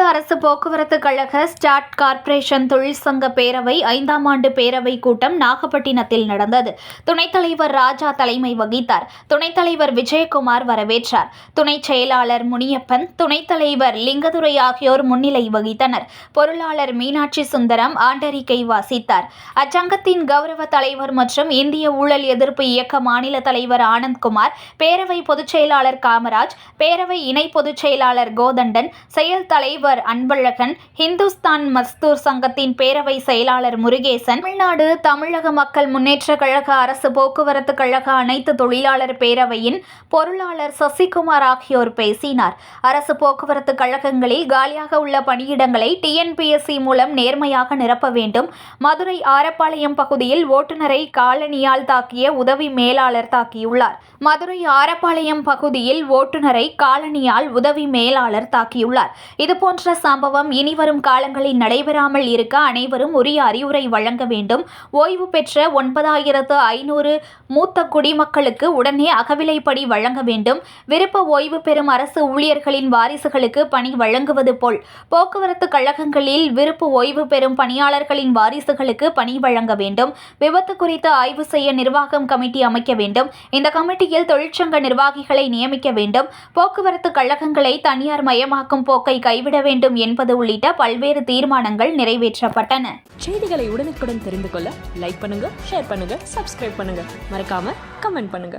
அரசு போக்குவரத்து கழக ஸ்டாட் கார்ப்பரேஷன் தொழிற்சங்க பேரவை ஐந்தாம் ஆண்டு பேரவை கூட்டம் நாகப்பட்டினத்தில் நடந்தது. துணைத் தலைவர் ராஜா தலைமை வகித்தார். துணைத் தலைவர் விஜயகுமார் வரவேற்றார். துணைச் செயலாளர் முனியப்பன் துணைத் தலைவர் லிங்கதுரை ஆகியோர் முன்னிலை வகித்தனர். பொருளாளர் மீனாட்சி சுந்தரம் ஆண்டறிக்கை வாசித்தார். அச்சங்கத்தின் கௌரவ தலைவர் மற்றும் இந்திய ஊழல் எதிர்ப்பு இயக்க மாநில தலைவர் ஆனந்த்குமார் பேரவை பொதுச் செயலாளர் காமராஜ் பேரவை இணை பொதுச் செயலாளர் கோதண்டன் செயல் தலைவர் அன்பழகன் ஹிந்துஸ்தான் மஸ்தூர் சங்கத்தின் பேரவை செயலாளர் முருகேசன் தமிழ்நாடு தமிழக மக்கள் முன்னேற்ற கழக அரசு போக்குவரத்து கழக அனைத்து தொழிலாளர் பேரவையின் பொருளாளர் சசிகுமார் ஆகியோர் பேசினார். அரசு போக்குவரத்து கழகங்களில் காலியாக உள்ள பணியிடங்களை டிஎன்பிஎஸ்சி மூலம் நேர்மையாக நிரப்ப வேண்டும். மதுரை ஆரப்பாளையம் பகுதியில் ஓட்டுநரை காலணியால் தாக்கிய உதவி மேலாளர் தாக்கியுள்ளார். மதுரை ஆரப்பாளையம் பகுதியில் ஓட்டுநரை காலணியால் உதவி மேலாளர் தாக்கியுள்ளார். இதுபோன்ற சம்பவம் இனிவரும் காலங்களில் நடைபெறாமல் இருக்க அனைவரும் உரிய அறிவுரை வழங்க வேண்டும். ஓய்வு பெற்ற ஒன்பதாயிரத்து ஐநூறு மூத்த குடிமக்களுக்கு உடனே அகவிலைப்படி வழங்க வேண்டும். விருப்ப ஓய்வு பெறும் அரசு ஊழியர்களின் வாரிசுகளுக்கு பணி வழங்குவது போல். போக்குவரத்து கழகங்களில் விருப்ப ஓய்வு பெறும் பணியாளர்களின் வாரிசுகளுக்கு பணி வழங்க வேண்டும். விபத்து குறித்து ஆய்வு செய்ய நிர்வாகம் கமிட்டி அமைக்க வேண்டும். இந்த கமிட்டியில் தொழிற்சங்க நிர்வாகிகளை நியமிக்க வேண்டும். போக்குவரத்து கழகங்களை தனியார் மயமாக்கும் போக்கை கைவிட கைவிட வேண்டும் என்பது உள்ளிட்ட பல்வேறு தீர்மானங்கள் நிறைவேற்றப்பட்டன. செய்திகளை உடனுக்குடன் தெரிந்து கொள்ள லைக் பண்ணுங்க ஷேர் பண்ணுங்க சப்ஸ்கிரைப் பண்ணுங்க. மறக்காம கமெண்ட் பண்ணுங்க.